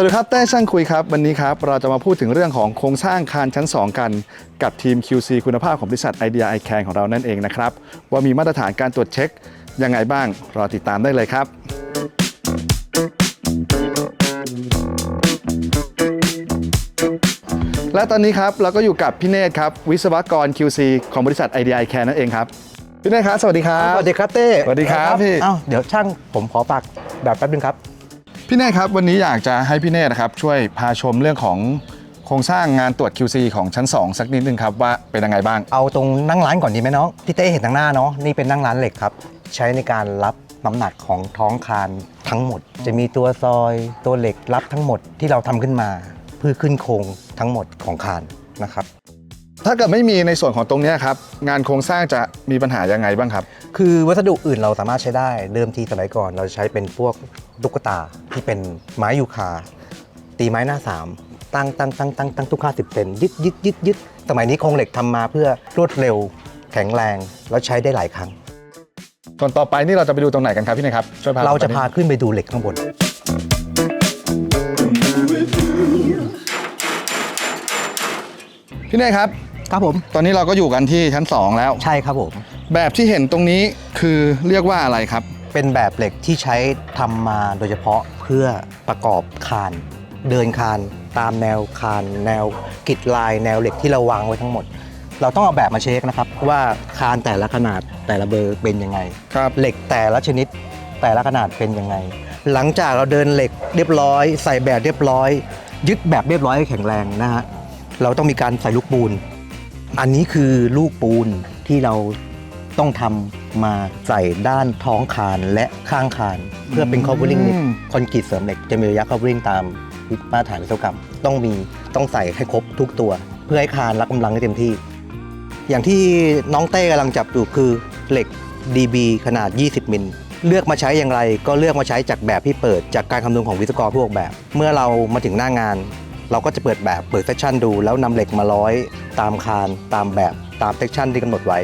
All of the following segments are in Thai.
วัสดีครับเต้ช่างคุยครับ วันนี้ครับ เราจะมาพูดถึงเรื่องของโครงสร้างคานชั้น 2 กัน กับทีม QC คุณภาพของบริษัทไอเดียไอแคนของเรานั่นเองนะครับ ว่ามีมาตรฐานการตรวจเช็ค ยังไงบ้าง รอติดตามได้เลยครับ และตอนนี้ครับ เราก็อยู่กับพี่เนธครับ วิศวกร QC ของบริษัทไอเดียไอแคนนั่นเองครับพี่เนธครับสวัสดีครับสวัสดีครับเต้สวัสดีครับพี่เอ้าเดี๋ยวช่างผมขอฝากแบบแป๊บนึงครับ พี่เนธครับวันนี้อยากจะให้พี่เนธนะครับช่วยพาชมเรื่องของโครงสร้างงานตรวจ QC ของชั้น 2 สักนิดนึงครับว่าเป็นยังไงบ้าง เอาตรงนั่งร้านก่อนดีไหมน้องที่เต้เห็นทางหน้าเนาะนี่เป็นนั่งร้านเหล็กครับ ใช้ในการรับน้ำหนักของท้องคานทั้งหมด จะมีตัวซอยตัวเหล็กรับทั้งหมดที่เราทำขึ้นมา เพื่อขึ้นโครงทั้งหมดของคานนะครับ ถ้าเกิดไม่มีในส่วนของตรงเนี้ยครับงานโครงสร้างจะมีปัญหายังไงบ้างครับ คือวัสดุอื่นเราสามารถใช้ได้เดิมทีสมัยก่อน เราจะใช้เป็นพวกตุ๊กตาที่เป็นไม้ยูคา ตีไม้หน้าสามตั้งตั้งตั้งตั้งตั้งทุกห้าสิบเซนยึดยึดยึดยึดสมัยนี้โครงเหล็กทำมาเพื่อรวดเร็ว แข็งแรงแล้วใช้ได้หลายครั้ง ส่วนต่อไปนี่เราจะไปดูตรงไหนกันครับพี่เนธครับช่วยพาเราจะผมไปพาขึ้นไปดูเหล็กข้างบน พี่เนธครับ ครับผม ตอนนี้เราก็อยู่กันที่ชั้น 2 แล้ว ใช่ครับผม แบบที่เห็นตรงนี้คือเรียกว่าอะไรครับ เป็นแบบเหล็กที่ใช้ทำมาโดยเฉพาะเพื่อประกอบคาน เดินคานตามแนวคาน แนวกริดลาย แนวเหล็กที่เราวางไว้ทั้งหมด เราต้องเอาแบบมาเช็คนะครับ ว่าคานแต่ละขนาดแต่ละเบอร์เป็นยังไงครับเหล็กแต่ละชนิดแต่ละขนาดเป็นยังไง หลังจากเราเดินเหล็กเรียบร้อย ใส่แบบเรียบร้อย ยึดแบบเรียบร้อยให้แข็งแรงนะฮะ เราต้องมีการใส่ลูกปูน อันนี้คือลูกปูนที่เราต้องทำมาใส่ด้านท้องคานและข้างคาน เพื่อเป็น covering อืมคอนกรีตเสริมเหล็กจะมีระยะ covering ตามมาตรฐานวิศวกรรม ต้องมีต้องใส่ให้ครบทุกตัว เพื่อให้คานรับกำลังได้เต็มที่ อย่างที่น้องเต้กำลังจับอยู่คือเหล็ก DB ขนาด 20 มิลเลือกมาใช้อย่างไรก็เลือกมาใช้จากแบบที่เปิดจากการคำนวณของวิศวกรผู้ออกแบบ เมื่อเรามาถึงหน้างาน เราก็จะเปิดแบบเปิดเซสชันดูแล้วนำเหล็กมาร้อยตามคานตามแบบตามเซสชันที่กำหนดไว้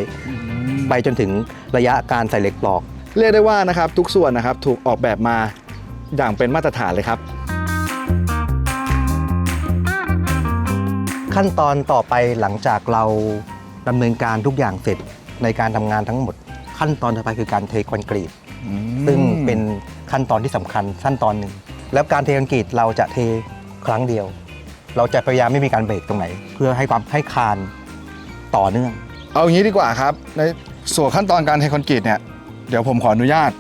ไปจนถึงระยะการใส่เหล็กปลอก เรียกได้ว่านะครับทุกส่วนนะครับถูกออกแบบมาอย่างเป็นมาตรฐานเลยครับ ขั้นตอนต่อไปหลังจากเราดำเนินการทุกอย่างเสร็จในการทำงานทั้งหมด ขั้นตอนต่อไปคือการเทคอนกรีตซึ่งเป็นขั้นตอนที่สำคัญขั้นตอนหนึ่งแล้วการเทคอนกรีตเราจะเทครั้งเดียว เราจะพยายามไม่มีการเบรกตรงไหน เพื่อให้ความให้คานต่อเนื่อง เอาอย่างนี้ดีกว่าครับ ในส่วนขั้นตอนการเทคอนกรีตเนี่ยเดี๋ยวผมขออนุญาต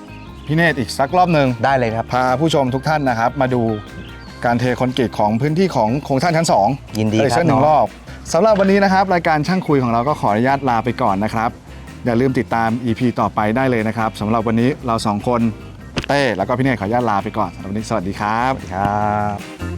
พี่เนตอีกสักรอบหนึ่งได้เลยครับ พาผู้ชมทุกท่านนะครับ มาดูการเทคอนกรีตของพื้นที่ของโครงสร้างชั้น2ยินดีอีกครัสับกหนึ่งน้รองอบสำหรับวันนี้นะครับ รายการช่างคุยของเราก็ขออนุญาตลาไปก่อนนะครับ อย่าลืมติดตาม EP ต่อไปได้เลยนะครับสำหรับวันนี้เราสองคนเต้แล้วก็พี่เนตขออนุญาตลาไปก่อนสำหรับวันนี้สวัสดีครับ ครับ